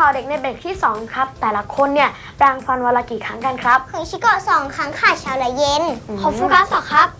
ข่าวเด็กในเบรกที่ 2 ครับ แต่ละคนเนี่ยแปรงฟันวันละกี่ครั้งกันครับ ของชิโกะสองครั้งค่ะเช้าและเย็น ของฟูกัสเหรอครับอืม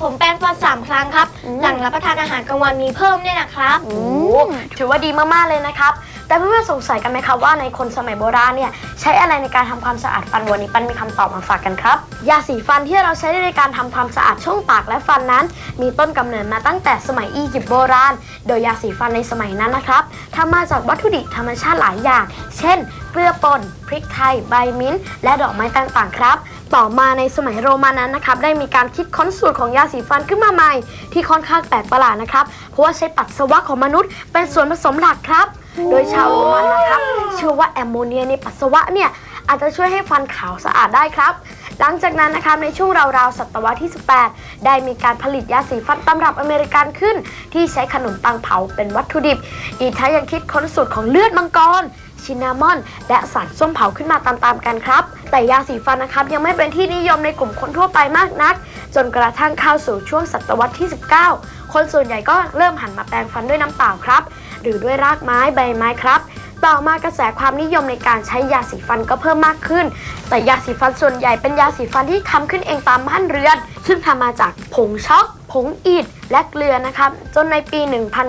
ผมแปรงฟันสามครั้งครับอืมหลังรับประทานอาหารกลางวันมีเพิ่มเนี่ยนะครับโอ้โหถือว่าดีมากๆเลยนะครับ แต่เพื่อนๆสงสัยกันไหมครับว่าในคนสมัยโบราณเนี่ยใช้อะไรในการทำความสะอาดฟันวันนี้ปันมีคำตอบมาฝากกันครับ ยาสีฟันที่เราใช้ในการทำความสะอาดช่องปากและฟันนั้น มีต้นกำเนิดมาตั้งแต่สมัยอียิปต์โบราณ โดยยาสีฟันในสมัยนั้นนะครับทำมาจากวัตถุดิบธรรมชาติหลายอย่าง เช่นเกลือป่นพริกไทย ใบมิ้นท์และดอกไม้ต่างๆครับ ต่อมาในสมัยโรมันนั้นนะครับได้มีการคิดค้นสูตรของยาสีฟันขึ้นมาใหม่ ที่ค่อนข้างแปลกประหลาดนะครับ เพราะว่าใช้ปัสสาวะของมนุษย์เป็นส่วนผสมหลักครับ โดยชาวโรมันนะครับเชื่อว่าแอมโมเนียในปัสสาวะเนี่ยอาจจะช่วยให้ฟันขาวสะอาดได้ครับ หลังจากนั้นนะครับในช่วงราวๆศตวรรษที่ 18 ได้มีการผลิตยาสีฟันตำรับอเมริกันขึ้น ที่ใช้ขนมปังเผาเป็นวัตถุดิบ อีกทั้งยังคิดค้นสูตรของเลือดมังกร ชินนามอน และสารส้มเผาขึ้นมาตามๆกันครับ แต่ยาสีฟันนะครับยังไม่เป็นที่นิยมในกลุ่มคนทั่วไปมากนัก จนกระทั่งเข้าสู่ช่วงศตวรรษที่ 19 คนส่วนใหญ่ก็เริ่มหันมาแปรงฟันด้วยน้ำเปล่าครับ หรือด้วยรากไม้ใบไม้ครับต่อมากระแสความนิยมในการใช้ยาสีฟันก็เพิ่มมากขึ้น แต่ยาสีฟันส่วนใหญ่เป็นยาสีฟันที่ทำขึ้นเองตามบ้านเรือน ซึ่งทำมาจากผงช็อก ผงอิฐ และเกลือนะครับ จนในปี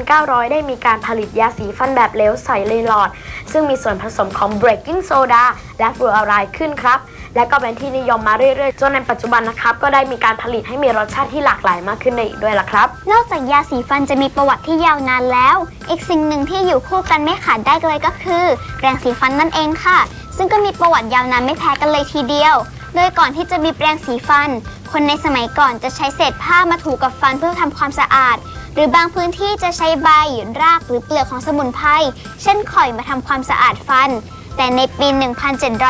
1900 ได้มีการผลิตยาสีฟันแบบเหลวใสในหลอด ซึ่งมีส่วนผสมของเบรกกิ้งโซดาและฟลูออไรด์ขึ้นครับ และก็เป็นที่นิยมมาเรื่อยๆ จนในปัจจุบันนะครับ ก็ได้มีการผลิตให้มีรสชาติที่หลากหลายมากขึ้นในอีกด้วยล่ะครับ นอกจากยาสีฟันจะมีประวัติที่ยาวนานแล้ว อีกสิ่งหนึ่งที่อยู่คู่กันไม่ขาดได้เลยก็คือแปรงสีฟันนั่นเองค่ะ ซึ่งก็มีประวัติยาวนานไม่แพ้กันเลยทีเดียว โดยก่อนที่จะมีแปรงสีฟัน คนในสมัยก่อนจะใช้เศษผ้ามาถูกับฟันเพื่อทำความสะอาด หรือบางพื้นที่จะใช้ใบรากหรือเปลือกของสมุนไพรเช่นข่อยมาทำความสะอาดฟัน แต่ในปี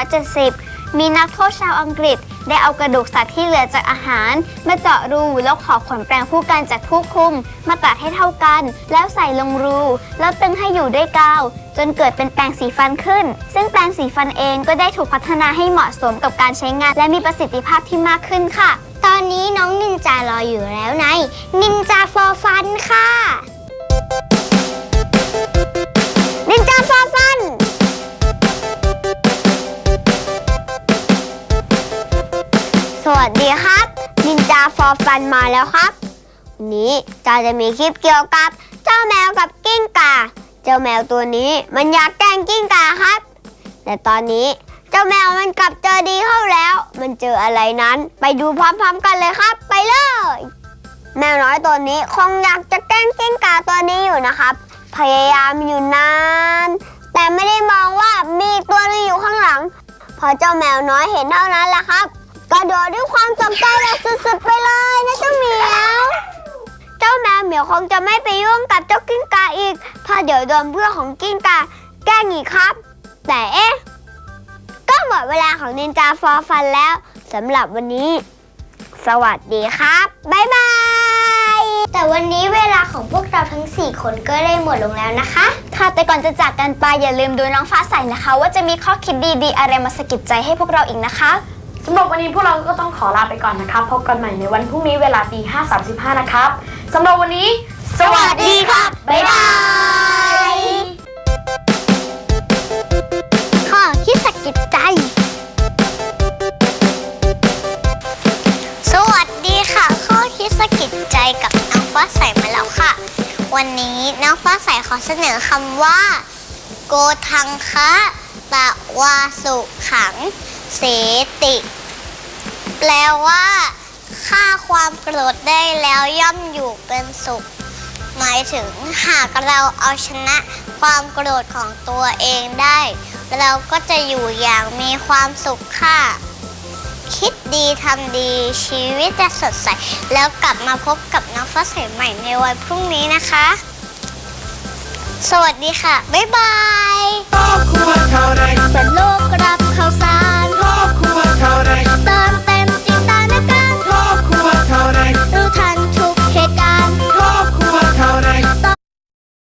1770 มีนักโทษชาวอังกฤษ ได้เอากระดูกสัตว์ที่เหลือจากอาหาร มาเจาะรูแล้วขอขนแปรงผู้กันจากผู้คุม มาตัดให้เท่ากัน แล้วใส่ลงรู แล้วตึงให้อยู่ด้วยกาวจนเกิดเป็นแปรงสีฟันขึ้น ซึ่งแปรงสีฟันเองก็ได้ถูกพัฒนาให้เหมาะสมกับการใช้งาน และมีประสิทธิภาพที่มากขึ้นค่ะ อนนี้น้องนินจารออยู่แล้วในนินจาฟอร์ฟันค่ะ นินจาฟอร์ฟัน สวัสดีครับ นินจาฟอร์ฟันมาแล้วครับ วันนี้จาจะมีคลิปเกี่ยวกับ เจ้าแมวกับกิ้งก่า เจ้าแมวตัวนี้มันอยากแกล้งกิ้งก่าครับ แต่ตอนนี้ จ้าแมวมันกลับเจอดีเข้าแล้ว มันเจออะไรนั้น ไปดูพร้อมๆกันเลยครับ ไปเลย แมวน้อยตัวนี้คงอยากจะแกล้งกิ้งก่าตัวนี้อยู่นะครับ พยายามอยู่นาน แต่ไม่ได้มองว่ามีตัวนึงอยู่ข้างหลัง พอเจ้าแมวน้อยเห็นเท่านั้นแหละครับกระโดดด้วยความตกใจแบบสุดๆไปเลยนะเจ้าเหมียวเจ้าแมวเหมียวคงจะไม่ไปยุ่งกับเจ้ากิ้งก่าอีกเพราะเดี๋ยวโดนเพื่อนของกิ้งก่าแกล้งอีกครับ แต่เอ๊ะ หมดเวลาของนินจาฟอร์ฟันแล้วสำหรับวันนี้ สวัสดีครับ บ๊ายบาย แต่วันนี้เวลาของพวกเราทั้ง 4 คนก็ได้หมดลงแล้วนะคะ ค่ะแต่ก่อนจะจากกันไปอย่าลืมดูน้องฟ้าใสนะคะ ว่าจะมีข้อคิดดีๆ อะไรมาสะกิดใจให้พวกเราอีกนะคะ สำหรับวันนี้พวกเราก็ต้องขอลาไปก่อนนะครับ พบกันใหม่ในวันพรุ่งนี้เวลาตี5.35 นะครับ สำหรับวันนี้ สวัสดีครับ บ๊ายบาย กิดใจกับน้องฟ้าใสมาแล้วค่ะ วันนี้น้องฟ้าใสขอเสนอคำว่า โกทังคะตะวาสุขัง เสติ แปลว่าฆ่าความโกรธได้แล้วย่อมอยู่เป็นสุข หมายถึงหากเราเอาชนะความโกรธของตัวเองได้ เราก็จะอยู่อย่างมีความสุขค่ะ คิดดีทำดีชีวิตจะสดใส แล้วกลับมาพบกับน้องฟ้าใสใหม่ในวันพรุ่งนี้นะคะ สวัสดีค่ะ บ๊ายบายครอบครัวาวในเป็นโลกรับข่าวสาร